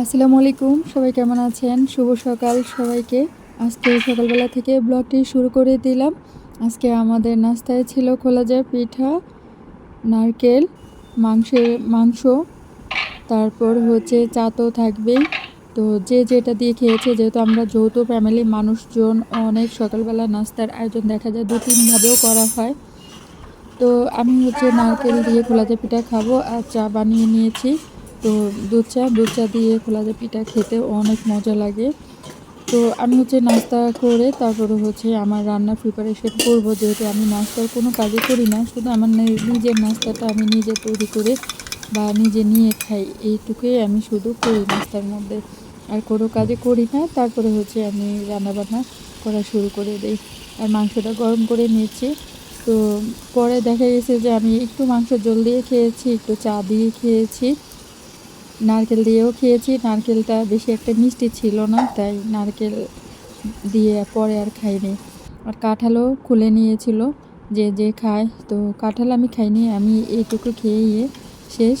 আসসালামু আলাইকুম, সবাই কেমন আছেন? শুভ সকাল সবাইকে। আজকে সকালবেলা থেকে ব্লগটি শুরু করে দিলাম। আজকে আমাদের নাস্তায় ছিল খোলা যায় পিঠা, নারকেল, মাংসের মাংস, তারপর হচ্ছে চা তো থাকবেই। তো যে যেটা দিয়ে খেয়েছে, যেহেতু আমরা যৌথ ফ্যামিলি মানুষজন, অনেক সকালবেলা নাস্তার আয়োজন দেখা যায়, দু তিনভাবেও করা হয়। তো আমি হচ্ছে নারকেল দিয়ে খোলা যায় পিঠা খাব আর চা বানিয়ে নিয়েছি। তো দুধ চা দুধ চা দিয়ে খোলা যে পিঠা খেতে অনেক মজা লাগে। তো আমি হচ্ছে নাস্তা করে তারপরে হচ্ছে আমার রান্নার প্রিপারেশন করব। যেহেতু আমি নাস্তার কোনো কাজই করি না, শুধু আমার নিজের নাস্তাটা আমি নিজে তৈরি করে বা নিজে নিয়ে খাই। এইটুকুই আমি শুধু করি নাস্তার মধ্যে। আর কোনো কাজে করি না। তারপরে হচ্ছে আমি রান্নাবান্না করা শুরু করে দিই। আর মাংসটা গরম করে নিয়েছি তো পরে দেখা গেছে যে আমি একটু মাংস জল দিয়ে খেয়েছি, একটু চা দিয়ে খেয়েছি। নারকেল দিয়েও খেয়েছি। নারকেলটা বেশি একটা মিষ্টি ছিল না, তাই নারকেল দিয়ে পরে আর খাইনি। আর কাঁঠালও খুলে নিয়েছিল, যে যে খায়। তো কাঁঠাল আমি খাইনি, আমি এইটুকু খেয়ে শেষ।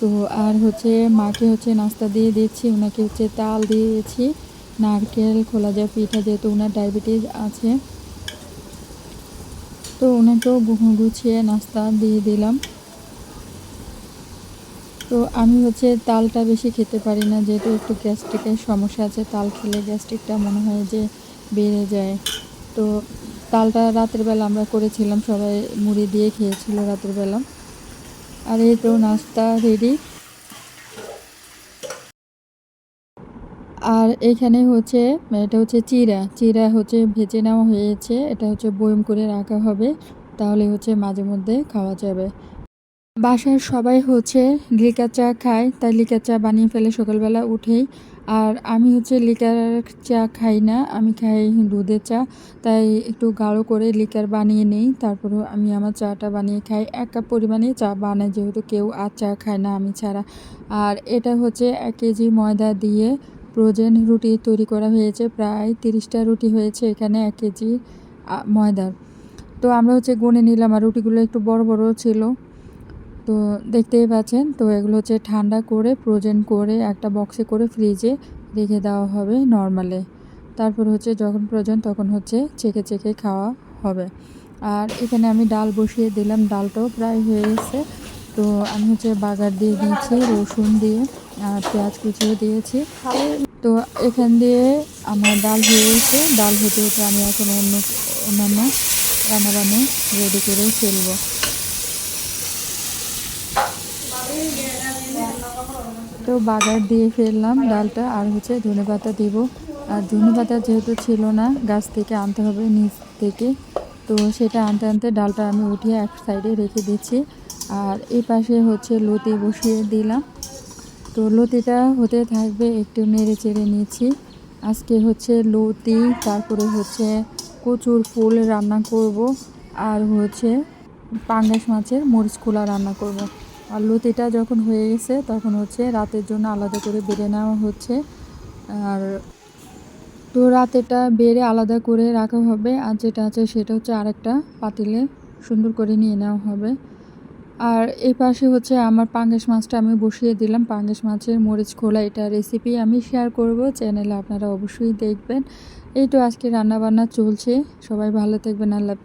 তো আর হচ্ছে মাকে হচ্ছে নাস্তা দিয়ে দিচ্ছি ওনাকে হচ্ছে তাল দিয়েছি। নারকেল খোলা যায় পিঠা যেহেতু ওনার ডায়াবেটিস আছে। তো ওনাকেও গুছিয়ে নাস্তা দিয়ে দিলাম। তো আমি হচ্ছে তালটা বেশি খেতে পারি না, যেহেতু একটু গ্যাস্ট্রিকের সমস্যা আছে, তাল খেলে গ্যাস্ট্রিকটা মনে হয় যে বেড়ে যায়। তো তালটা রাতের বেলা আমরা করেছিলাম, সবাই মুড়ি দিয়ে খেয়েছিল রাতের বেলা। আর এই তো নাস্তা রেডি। আর এখানে হচ্ছে, এটা হচ্ছে চিরা। চিরা হচ্ছে ভেজে নেওয়া হয়েছে, এটা হচ্ছে বয়ম করে রাখা হবে, তাহলে হচ্ছে মাঝে মধ্যে খাওয়া যাবে। বাসার সবাই হচ্ছে লিকার চা খায়, তাই লিকার চা বানিয়ে ফেলে সকালবেলা উঠেই। আর আমি হচ্ছে লিকার চা খাই না, আমি খাই দুধের চা। তাই একটু গাঢ় করে লিকার বানিয়ে নেই তারপরে আমি আমার চাটা বানিয়ে খাই। এক কাপ পরিমাণে চা বানাই, যেহেতু কেউ আর চা খায় না আমি ছাড়া। আর এটা হচ্ছে এক কেজি ময়দা দিয়ে প্রোজেন রুটি তৈরি করা হয়েছে, প্রায় তিরিশটা রুটি হয়েছে এখানে এক কেজি ময়দার। তো আমরা হচ্ছে গুনে নিলাম, আর রুটিগুলো একটু বড় বড় ছিল। তো দেখতেই পাচ্ছেন, তো এগুলো হচ্ছে ঠান্ডা করে ফ্রোজেন করে একটা বক্সে করে ফ্রিজে রেখে দেওয়া হবে নর্মালে তারপর হচ্ছে যখন প্রয়োজন তখন হচ্ছে চেকে চেকে খাওয়া হবে। আর এখানে আমি ডাল বসিয়ে দিলাম, ডালটাও প্রায় হয়ে গেছে। তো আমি হচ্ছে বাগার দিয়ে দিয়েছি, রসুন দিয়ে, আর পেঁয়াজ কুচিও দিয়েছি। তো এখান দিয়ে আমার ডাল হয়ে গেছে। ডাল হতে হতে আমি এখন অন্য অন্যান্য রান্নাবান্না রেডি করে ফেলব। তো বাগার দিয়ে ফেললাম ডালটা, আর হচ্ছে ধনে পাতা দিব। আর ধনে পাতা যেহেতু ছিল না, গাছ থেকে আনতে হবে নিচ থেকে। তো সেটা আনতে আনতে ডালটা আমি উঠিয়ে এক সাইডে রেখে দিচ্ছি। আর এই পাশে হচ্ছে লতি বসিয়ে দিলাম। তো লতিটা হতে থাকবে একটু নেড়ে চেড়ে নিচ্ছি। আজকে হচ্ছে লতি, তারপরে হচ্ছে কচুর ফুল রান্না করব। আর হচ্ছে পাঙ্গাস মাছের মরিচ খোলা রান্না করব। আর লতিটা যখন হয়ে গেছে, তখন হচ্ছে রাতের জন্য আলাদা করে বেড়ে নেওয়া হচ্ছে। আর তো রাতেটা বেড়ে আলাদা করে রাখা হবে, আর যেটা আছে সেটা হচ্ছে আরেকটা পাতিলে সুন্দর করে নিয়ে নেওয়া হবে। আর এই পাশে হচ্ছে আমার পাঙ্গাস মাছটা আমি বসিয়ে দিলাম। পাঙ্গাস মাছের মরিচ খোলা এটা রেসিপি আমি শেয়ার করব চ্যানেলে আপনারা অবশ্যই দেখবেন। এই তো আজকে রান্নাবান্না চলছে, সবাই ভালো থাকবেন, আল্লাহ